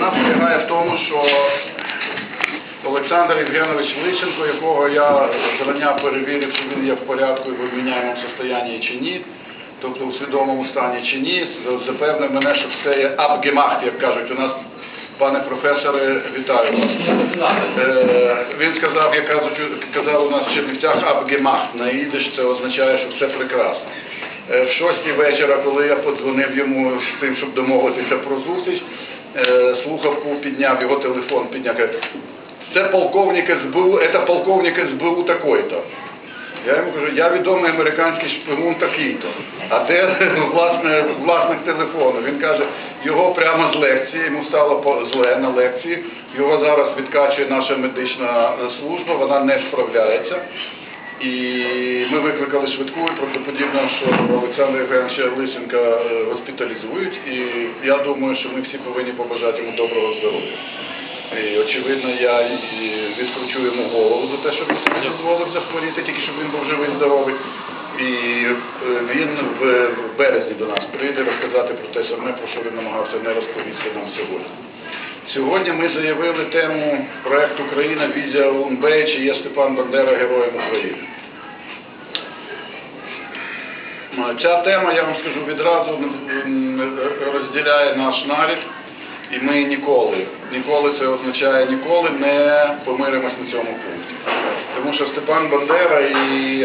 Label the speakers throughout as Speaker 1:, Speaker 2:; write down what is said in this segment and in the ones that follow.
Speaker 1: Вона полягає в тому, що Олександр Євгенович Личенко, якого я зрання перевірив, чи він є в порядку і в обміняємому состоянні чи ні, тобто у свідомому стані чи ні, запевнив мене, що все є абгемахт, як кажуть у нас. Пане професоре, вітаю вас. Е, він сказав, як казав у нас в Чернівцях абгемахт на ідиш, це означає, що все прекрасно. Е, В шостій вечора, коли я подзвонив йому з тим, щоб домовитися про зустріч, е, слухавку підняв, його телефон підняв, каже, це полковник СБУ, це полковник СБУ такой-то. Я йому кажу, я відомий американський шпигун такий-то. А де власне, власник телефону? Він каже, його прямо з лекції, йому стало зле на лекції, його зараз відкачує наша медична служба, вона не справляється. І ми викликали швидку, і правдоподібно, що Олександра Євгеновича Лисенка е, госпіталізують. І я думаю, що ми всі повинні побажати йому доброго здоров'я. І, очевидно, я і відкручу йому голову за те, що він собі дозволив захворіти, тільки щоб він був живий здоровий. І е, він в березні до нас прийде розказати про те саме, про що він намагався не розповісти нам сьогодні. Сьогодні ми заявили тему проєкту Україна Візія УНБ, чи є Степан Бандера героєм України. Ну, Ця тема, я вам скажу відразу, розділяє наш нарід, і ми ніколи, ніколи це означає ніколи не помиримось на цьому пункті. Тому що Степан Бандера і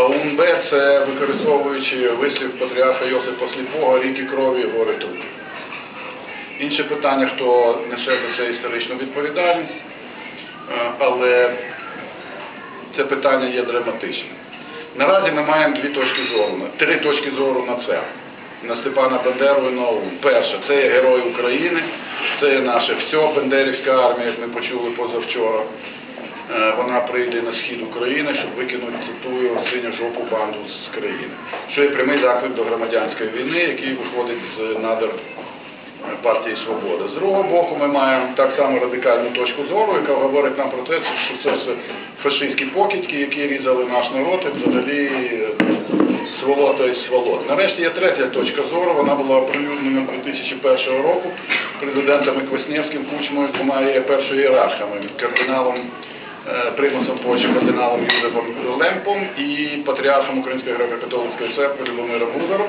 Speaker 1: УНБ це використовуючи вислів патріарха Йосипа Сліпого, ріки крові гори тут. Інше питання, хто несе за це історичну відповідальність, е, але це питання є драматичним. Наразі ми маємо дві точки зору, три точки зору на це. На Степана Бандеру і на. Перше, це є герой України, це є наше все, Бендерівська армія, як ми почули позавчора. Е, Вона прийде на схід України, щоб викинути, цитую, синю жопу банду з країни. Що є прямий заклик до громадянської війни, який виходить з надр партії Свобода. З другого боку, ми маємо так само радикальну точку зору, яка говорить нам про те, що це все фашистські покидьки, які різали наш народ і взагалі е, сволота і сволот. Нарешті є третя точка зору, вона була оприлюднена 2001 року президентами Квасневським, Кучмою, двома є першою ієрархами, кардиналом е, Примусом Польщі, кардиналом Юзефом Лемпом і патріархом Української греко-католицької церкви Любомиром Бузаром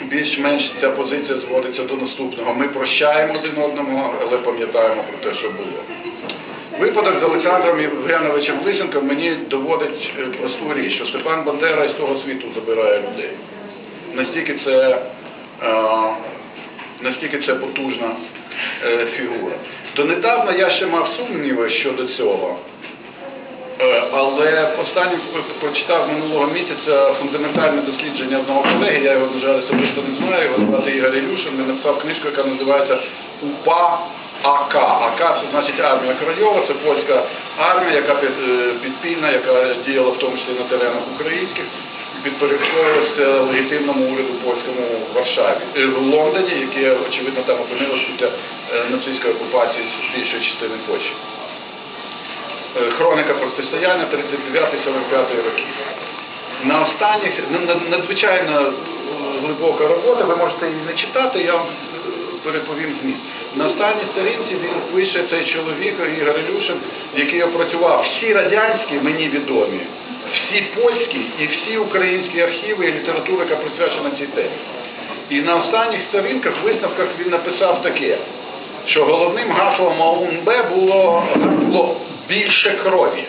Speaker 1: більш-менш ця позиція зводиться до наступного. Ми прощаємо один одному, але пам'ятаємо про те, що було. Випадок з Олександром Євгеновичем Лисенком мені доводить е, просту річ, що Степан Бандера із того світу забирає людей. Настільки це, е, настільки це потужна е, фігура. Донедавна я ще мав сумніви щодо цього. Е, Але останнім прочитав минулого місяця фундаментальне дослідження одного колеги, я його, жаль, особисто не знаю, його звати Ігор Ілюшин, він написав книжку, яка називається УПА АК. АК це значить армія Крайова, це польська армія, яка е, підпільна, яка діяла в тому числі на теренах українських, підпорядковувалася легітимному уряду польському в Варшаві, е, в Лондоні, яке, очевидно, там опинилося після нацистської окупації більшої частини Польщі. Е, Хроніка протистояння 39-45 років. На останніх на- на- надзвичайно е, глибока робота, ви можете її не читати, я вам е, переповім зміст. На останній сторінці він пише цей чоловік Ігор Ілюшин, який опрацював всі радянські, мені відомі, всі польські і всі українські архіви і література, яка присвячена цій темі. І на останніх сторінках, висновках він написав таке, що головним гаслом ОУНБ було гасло більше крові.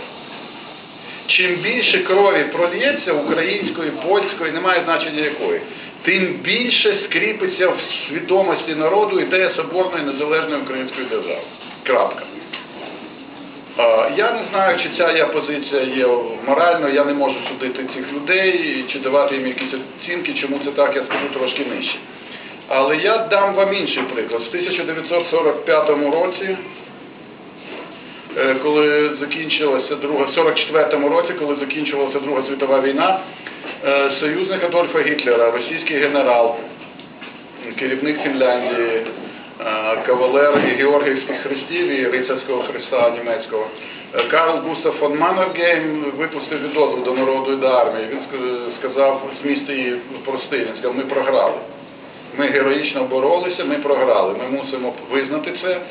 Speaker 1: Чим більше крові прольється української, польської, немає значення якої, тим більше скріпиться в свідомості народу ідея соборної незалежної української держави. Крапка. Я не знаю, чи ця я позиція є моральною, я не можу судити цих людей, чи давати їм якісь оцінки, чому це так, я скажу трошки нижче. Але я дам вам інший приклад. В 1945 році, коли закінчилася друга, в 44-му році, коли закінчувалася Друга світова війна, е, союзник Адольфа Гітлера, російський генерал, керівник Фінляндії, е, кавалер і Георгіївських хрестів і рицарського хреста німецького. Е, Карл Густав фон Маннергейм випустив відозву до народу і до армії. Він ска- сказав, зміст її простий, він сказав, ми програли. Ми героїчно боролися, ми програли. Ми мусимо визнати це,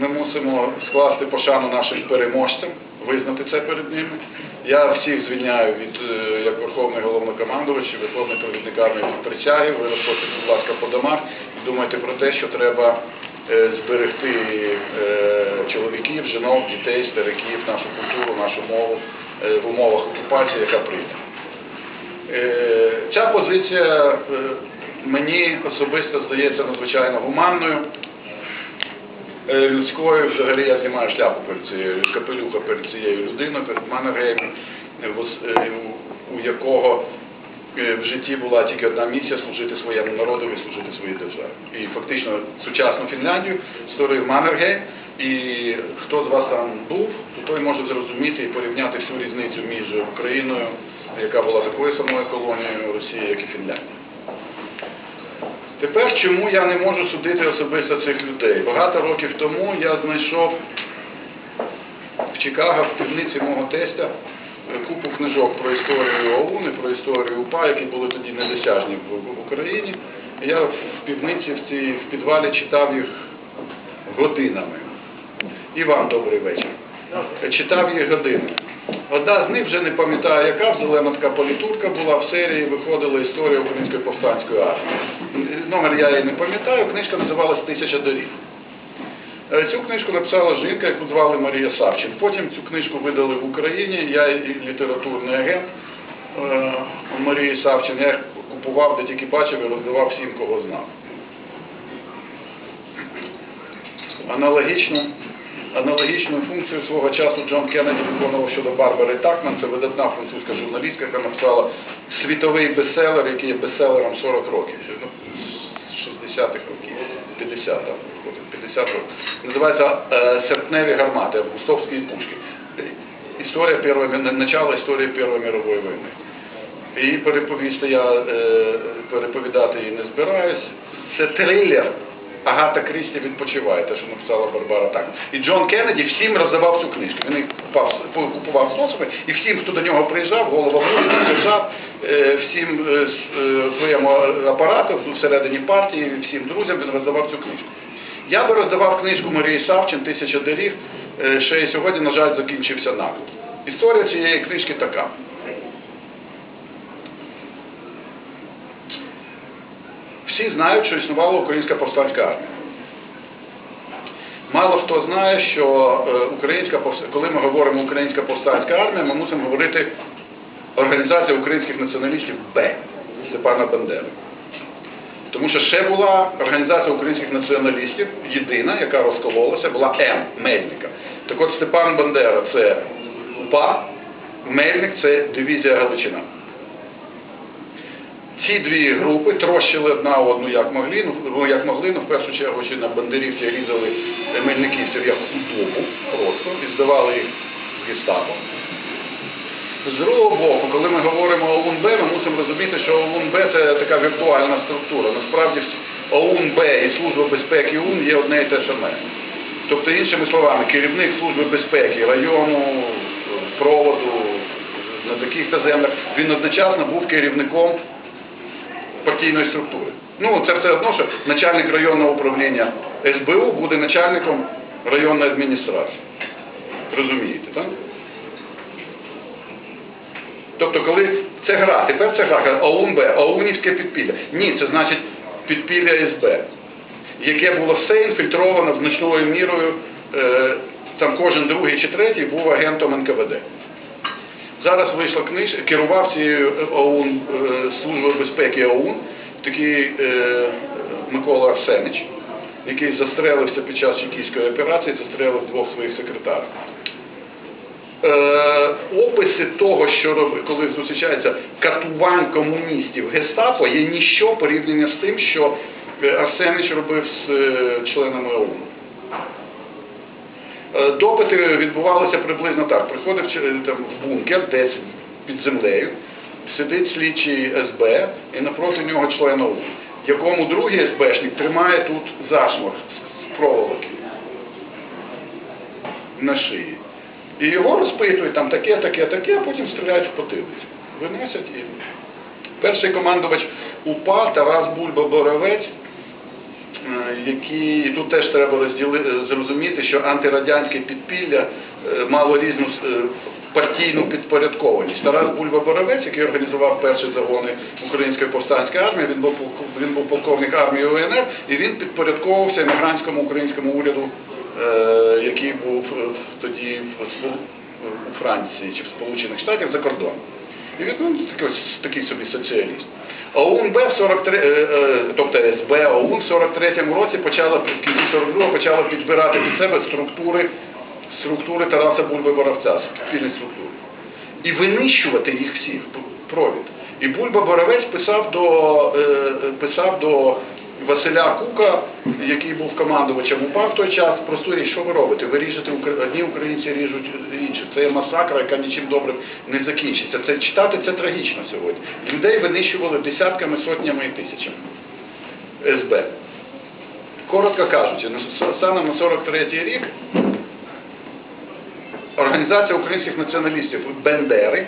Speaker 1: ми мусимо скласти пошану нашим переможцям, визнати це перед ними. Я всіх звільняю від е, як Верховний головнокомандувач Верховний провідник армії від присяги. Ви розходьте, будь ласка, по домах і думайте про те, що треба е, зберегти е, чоловіків, жінок, дітей, стариків, нашу культуру, нашу мову в умовах окупації, яка прийде. Ця позиція мені особисто здається надзвичайно гуманною, людською. Взагалі я знімаю шляпу перед цією капелюха перед цією людиною, перед Маннергеймом, е, е, у- якого е, в житті була тільки одна місія служити своєму народові, служити своїй державі. І фактично сучасну Фінляндію створив Маннергейм. І хто з вас там був, то той може зрозуміти і порівняти всю різницю між Україною, яка була такою самою колонією Росії, як і Фінляндія. Тепер чому я не можу судити особисто цих людей? Багато років тому я знайшов в Чикаго в півниці мого тестя купу книжок про історію ОУН про історію УПА, які були тоді недосяжні в, Україні. Я в півниці в цій в підвалі читав їх годинами. І вам добрий вечір. Читав їх години. Одна з них вже не пам'ятаю, яка зелена така політурка була в серії, виходила історія Української повстанської армії. Номер я її не пам'ятаю, книжка називалась Тисяча доріг. Е, Цю книжку написала жінка, яку звали Марія Савчин. Потім цю книжку видали в Україні. Я і літературний агент е, Марії Савчин. Я купував, де тільки бачив і роздавав всім, кого знав. Аналогічно, аналогічну функцію свого часу Джон Кеннеді виконував щодо Барбари Такман. Це видатна французька журналістка, яка написала світовий бестселер, який є бестселером 40 років. Ну, з 60-х років, 50 там, 50 років. Називається е, «Серпневі гармати» Августовські пушки. Історія першої, начало історії Першої мирової війни. І переповісти я е, переповідати її не збираюсь. Це трилер. Агата Крісті відпочиває, те, що написала Барбара так. І Джон Кеннеді всім роздавав цю книжку. Він купував, способи, і всім, хто до нього приїжджав, голова держав, е, всім е, е, своєму апарату всередині партії, всім друзям він роздавав цю книжку. Я би роздавав книжку Марії Савчин «Тисяча доріг», ще й сьогодні, на жаль, закінчився наклеп. Історія цієї книжки така. Всі знають, що існувала українська повстанська армія. Мало хто знає, що е, українська коли ми говоримо українська повстанська армія, ми мусимо говорити Організація українських націоналістів Б Степана Бандери. Тому що ще була Організація українських націоналістів, єдина, яка розкололася, була М Мельника. Так от Степан Бандера це УПА, Мельник це дивізія Галичина. Ці дві групи трощили одна одну як могли, ну як могли, ну в першу чергу ще на бандерівці різали мельниківців як худобу просто і здавали їх в гестапо. З другого боку, коли ми говоримо ОУН-Б, ми мусимо розуміти, що ОУН-Б це така віртуальна структура. Насправді ОУН-Б і Служба безпеки ОУН є одне і те саме. Тобто, іншими словами, керівник Служби безпеки району, проводу на таких-то землях, він одночасно був керівником партійної структури. Ну, це все одно, що начальник районного управління СБУ буде начальником районної адміністрації. Розумієте, так? Тобто, коли це гра, тепер це гра, ОУН-Б, ОУНівське підпілля. Ні, це значить підпілля СБ, яке було все інфільтровано значною мірою, е, там кожен другий чи третій був агентом НКВД. Зараз вийшла книжка, керував цією ОУН, е, Службою безпеки ОУН, такий е, Микола Арсенич, який застрелився під час чекійської операції, застрелив двох своїх секретарів. Е, описи того, що робить, коли зустрічається катувань комуністів гестапо, є ніщо порівняння з тим, що е, Арсенич робив з е, членами ОУН. Е, Допити відбувалися приблизно так. Приходив чи- там, в бункер десь під землею, сидить слідчий СБ і напроти нього член ОУН, якому другий СБшник тримає тут зашморг з проволоки на шиї. І його розпитують там таке, таке, таке, а потім стріляють в потилицю. Виносять і. Перший командувач УПА Тарас Бульба Боровець е, які і тут теж треба розділи, е, зрозуміти, що антирадянське підпілля е, мало різну е, партійну підпорядкованість. Тарас Бульба Боровець, який організував перші загони Української повстанської армії, він був він був полковник армії УНР, і він підпорядковувався емігрантському українському уряду, е, який був е, тоді у Франції чи в Сполучених Штатах за кордоном. І він ну, такий, собі соціаліст. А ОУН-Б в 43, е, е, тобто СБ, ОУН в 43-му році почала, в кінці 42-го почала підбирати під себе структури, структури Тараса Бульби Боровця, спільні структури. І винищувати їх всіх, провід. І Бульба Боровець писав до, е, писав до Василя Кука, який був командувачем УПА в той час, просту річ, що ви робите? Ви ріжете одні українці ріжуть інші. Це є масакра, яка нічим добрим не закінчиться. Це читати це трагічно сьогодні. Людей винищували десятками, сотнями і тисячами. СБ. Коротко кажучи, станом на 43-й рік Організація українських націоналістів Бендери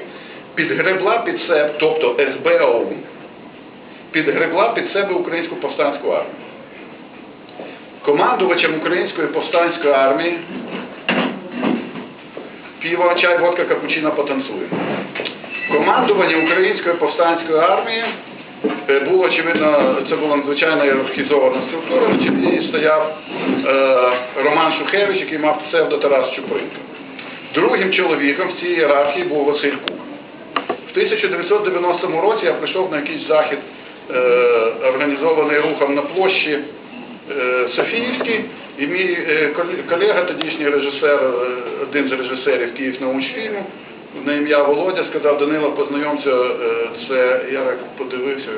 Speaker 1: підгребла під себе, тобто СБО, підгребла під себе українську повстанську армію. Командувачем української повстанської армії піва, чай, водка, капучино потанцуємо. Командування української повстанської армії е, було, очевидно, це була надзвичайно ієрархізована структура, на чолі стояв е, Роман Шухевич, який мав псевдо Тарас Чупринка. Другим чоловіком в цій ієрархії був Василь Кук. В 1990 році я прийшов на якийсь захід, організований рухом на площі е, Софіївській, і мій е, колега, тодішній режисер, е, один з режисерів Київ научфільму, на ім'я Володя, сказав, Данило, познайомся, е, це я так подивився,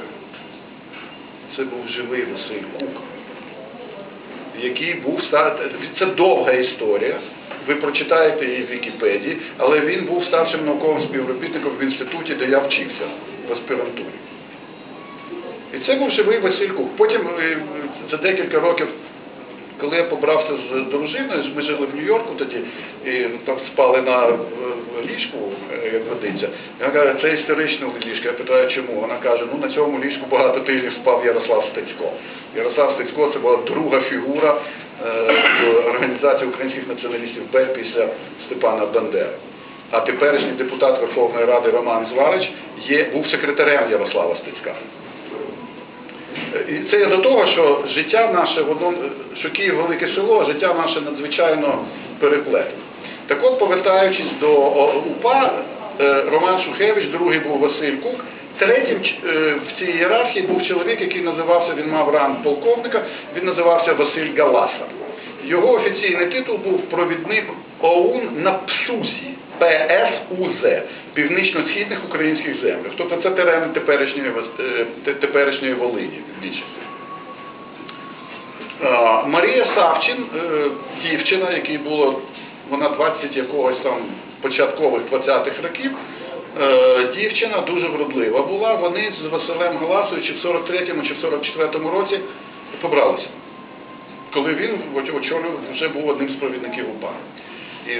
Speaker 1: це був живий Василь Кук який був це довга історія. Ви прочитаєте її в Вікіпедії, але він був старшим науковим співробітником в інституті, де я вчився в аспірантурі. І це був живий Василь Потім е, за декілька років, коли я побрався з дружиною, ми жили в Нью-Йорку тоді, і там спали на е, ліжку, е, як годиться. Вона каже, це історичне ліжко. Я питаю, чому? Вона каже, ну на цьому ліжку багато тижнів спав Ярослав Стецько. Ярослав Стецько це була друга фігура організації українських націоналістів Б після Степана Бандери. А теперішній депутат Верховної Ради Роман Зварич є, був секретарем Ярослава Стецька. І це до того, що життя наше, воно, що Київ велике село, а життя наше надзвичайно переплетено. Так от, повертаючись до УПА, е, Роман Шухевич, другий був Василь Кук, третім е, в цій ієрархії був чоловік, який називався, він мав ранг полковника, він називався Василь Галаса. Його офіційний титул був провідник ОУН на ПСУЗі, ПСУЗ, Північно-Східних українських землях. Тобто це терени теперішньої, е, те- теперішньої Волині. Марія Савчин, е, дівчина, якій було вона 20 якогось там початкових 20-х років, е, дівчина дуже вродлива була. Вони з Василем Галасою чи в 43-му, чи в 44-му році побралися. Коли він очолював, вже був одним з провідників УПА. І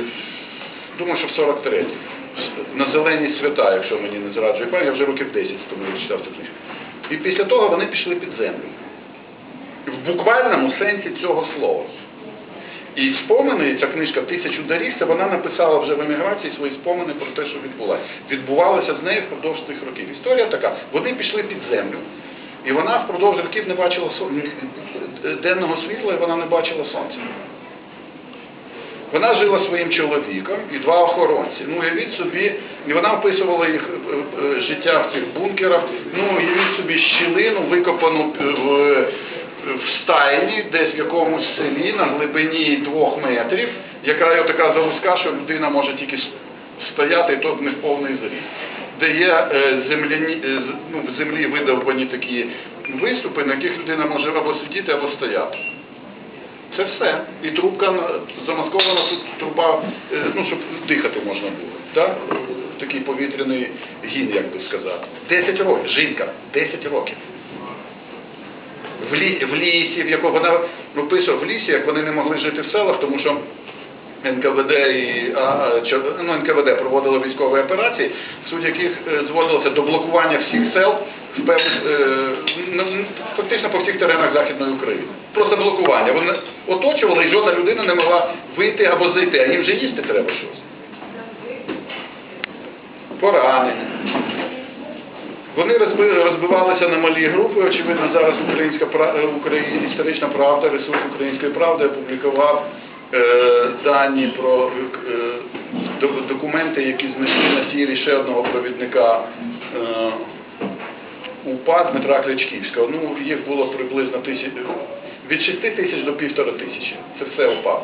Speaker 1: думаю, що в 43-му. На зелені свята, якщо мені не зраджує пам'ять, я вже років 10 тому я читав цю книжку. І після того вони пішли під землю в буквальному сенсі цього слова. І спомини, ця книжка Тисячу доріг, це вона написала вже в еміграції свої спомини про те, що відбулося. Відбувалося з нею впродовж тих років. Історія така: вони пішли під землю, і вона впродовж років не бачила денного світла, і вона не бачила сонця. Вона жила своїм чоловіком і два охоронці. Ну, уявіть собі, і вона описувала їх е, е, життя в цих бункерах. Ну, уявіть собі щілину, викопану е, в, в стайні, десь в якомусь селі на глибині двох метрів, яка така завузька, що людина може тільки стояти, і то не в повний зріст. Де є е, земляні, е, ну, в землі видовбані такі виступи, на яких людина може або сидіти, або стояти. Це все. І трубка замаскована тут труба, е, ну, щоб дихати можна було. Да? Такий повітряний гін, як би сказати. 10 років. Жінка, 10 років. В, лі, в лісі, в якому вона описує в лісі, як вони не могли жити в селах, тому що НКВД і а, ну, НКВД проводило військові операції, суть яких е, зводилося до блокування всіх сел в певних, е, фактично по всіх теренах Західної України. Просто блокування. Вони оточували і жодна людина не могла вийти або зайти, а їм вже їсти треба щось. Поранення. Вони розби- розбивалися на малі групи. Очевидно, зараз українська е, історична правда, ресурс української правди опублікував дані про е, документи, які знайшли на тілі ще одного провідника е, УПА Дмитра Клячківського. Ну, їх було приблизно тисяч, від 6 тисяч до півтора тисячі. Це все УПА.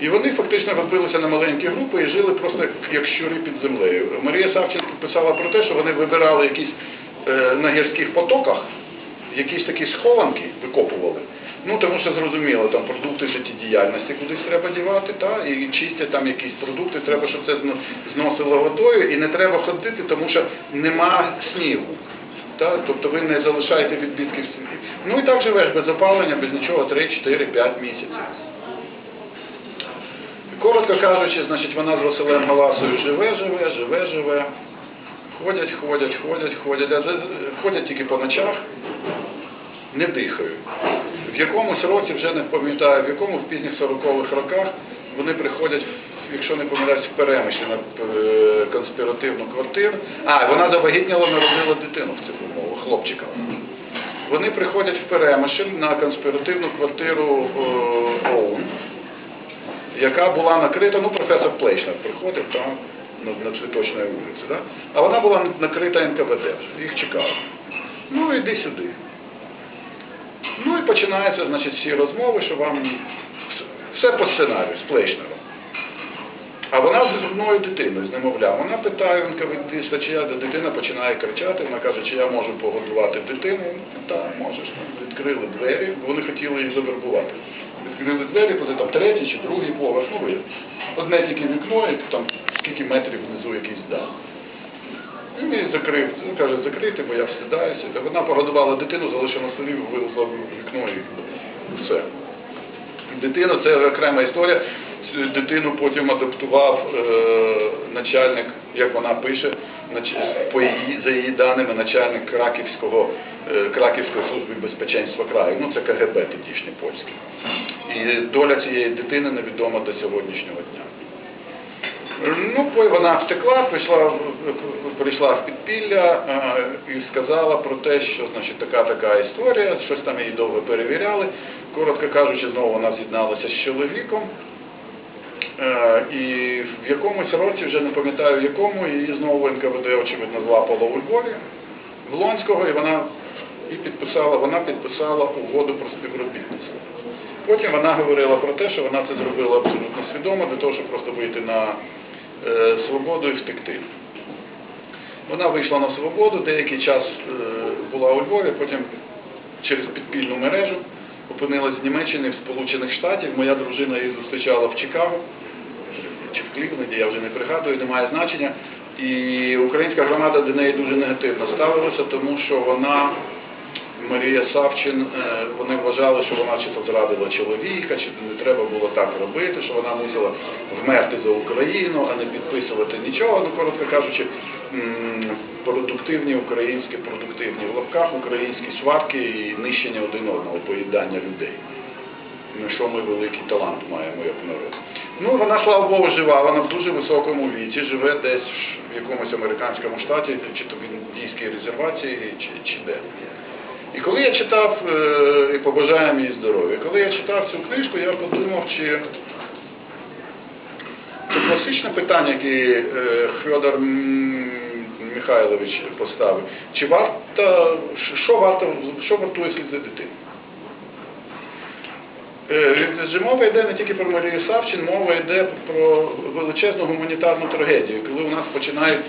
Speaker 1: І вони фактично розбилися на маленькі групи і жили просто як- щури під землею. Марія Савченко писала про те, що вони вибирали якісь е, на гірських потоках, якісь такі схованки викопували. Ну, тому що зрозуміло, там продукти життєдіяльності кудись треба дівати, та, і чистять там якісь продукти, треба, щоб це зносило водою, і не треба ходити, тому що нема снігу. Та? Тобто ви не залишаєте відбитків снігу. Ну і так живеш без опалення, без нічого, 3, 4, 5 місяців. Коротко кажучи, значить, вона з Василем Галасою живе, живе, живе, живе. Ходять, ходять, ходять, ходять, а ходять тільки по ночах, не дихають. В якомусь році, вже не пам'ятаю, в якому в пізніх 40-х роках вони приходять, якщо не помиляюсь, в перемишлі на е, конспіративну квартиру. А, вона завагітніла, народила дитину в цих умовах, хлопчика. Вони приходять в перемишль на конспіративну квартиру е, ОУН яка була накрита, ну професор Плейшнер приходив там на, цвіточної вулиці, да? а вона була накрита НКВД їх чекали. Ну іди сюди. Ну і починаються, значить, всі розмови, що вам все по сценарію з Плейшнером. А вона з одною дитиною, з немовлям. Вона питає НКВД, чи я дитина починає кричати, вона каже, чи я можу погодувати дитину. Ну, Так, можеш. Відкрили двері, бо вони хотіли її завербувати. Відкрили двері, коли там третій чи другий поверх, ну. Одне тільки вікно, і там скільки метрів внизу якийсь дах. І Він закрив, ну, каже, закрити, бо я встидаюся. Та Вона погодувала дитину, залишила на столі, вилазила в вікно і все. Дитину це окрема історія. Дитину потім адаптував е, начальник, як вона пише, нач- по її, за її даними, начальник Краківського, е, Краківської служби безпеченства краю. Ну це КГБ тодішнє польське. І доля цієї дитини невідома до сьогоднішнього дня. Ну, вона втекла, прийшла, прийшла в підпілля е, і сказала про те, що значить, така така історія, щось там її довго перевіряли. Коротко кажучи, знову вона з'єдналася з чоловіком. Е, І в якомусь році, вже не пам'ятаю в якому, її знову НКВД, очевидно, злапало у Львові, в Лонського, і вона і підписала, вона підписала угоду про співробітництво. Потім вона говорила про те, що вона це зробила абсолютно свідомо, для того, щоб просто вийти на свободу і втекти. Вона вийшла на свободу, деякий час е, була у Львові, потім через підпільну мережу опинилась в Німеччині, в Сполучених Штатів. Моя дружина її зустрічала в Чикаго чи в Клівленді, я вже не пригадую, немає значення. І українська громада до неї дуже негативно ставилася, тому що вона, Марія Савчин, е, вони вважали, що вона чи то зрадила чоловіка, чи не треба було так робити, що вона мусила вмерти за Україну, а не підписувати нічого. Ну, коротко кажучи, продуктивні українські, продуктивні в лапках, українські сварки і нищення один одного, поїдання людей. Ну, що ми великий талант маємо як народ. Ну, вона, слава Богу, жива, вона в дуже високому віці, живе десь в якомусь американському штаті, чи то в індійській резервації, чи, чи де. І коли я читав, е, і побажаємо їй здоров'я, коли я читав цю книжку, я подумав, чи це класичне питання, яке е, Федор Михайлович поставив. Чи варто, що варто, що вартує слід за дитину? Же мова йде не тільки про Марію Савчин, мова йде про величезну гуманітарну трагедію, коли у нас починають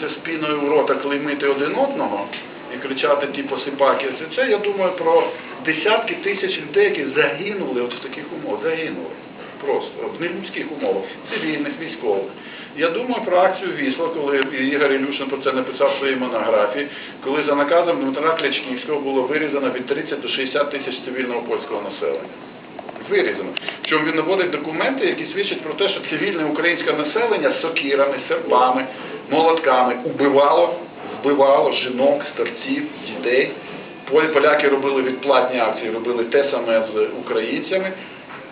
Speaker 1: це спіною в рота клеймити один одного і кричати ті посипаки. Це, це я думаю про десятки тисяч людей, які загинули от в таких умовах, загинули. Просто в нелюдських умовах, цивільних, військових. Я думаю про акцію Вісла, коли Ігор Ілюшин про це написав в своїй монографії, коли за наказом Дмитра Клячківського було вирізано від 30 до 60 тисяч цивільного польського населення. Вирізано. Причому він наводить документи, які свідчать про те, що цивільне українське населення з сокирами, серпами, молотками убивало, вбивало жінок, старців, дітей Поляки робили відплатні акції, робили те саме з українцями.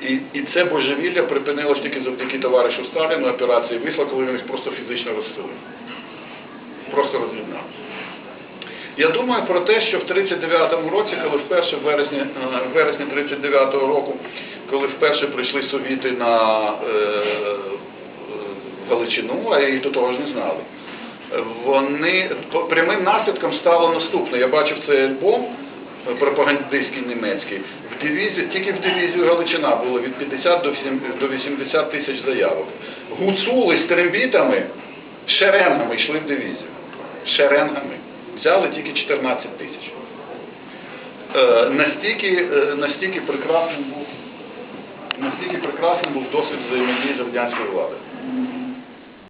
Speaker 1: І, і це божевілля припинилось тільки завдяки товаришу Сталіну, операції висла, коли він їх просто фізично розстрілив. Просто роз'єднав. Я думаю про те, що в 39-му році, коли вперше в вересні, е, вересні 39-го року, коли вперше прийшли совіти на е, е, Галичину, а і до того ж не знали, вони прямим наслідком стало наступне. Я бачив цей альбом е, пропагандистський німецький. В дивізії, тільки в дивізію Галичина було від 50 до 7 до 80 тисяч заявок. Гуцули з трембітами шеренгами йшли в дивізію. Шеренгами. Взяли тільки 14 тисяч. Е, настільки, е, настільки прекрасним був настільки прекрасним був досвід взаємодії з радянською владою.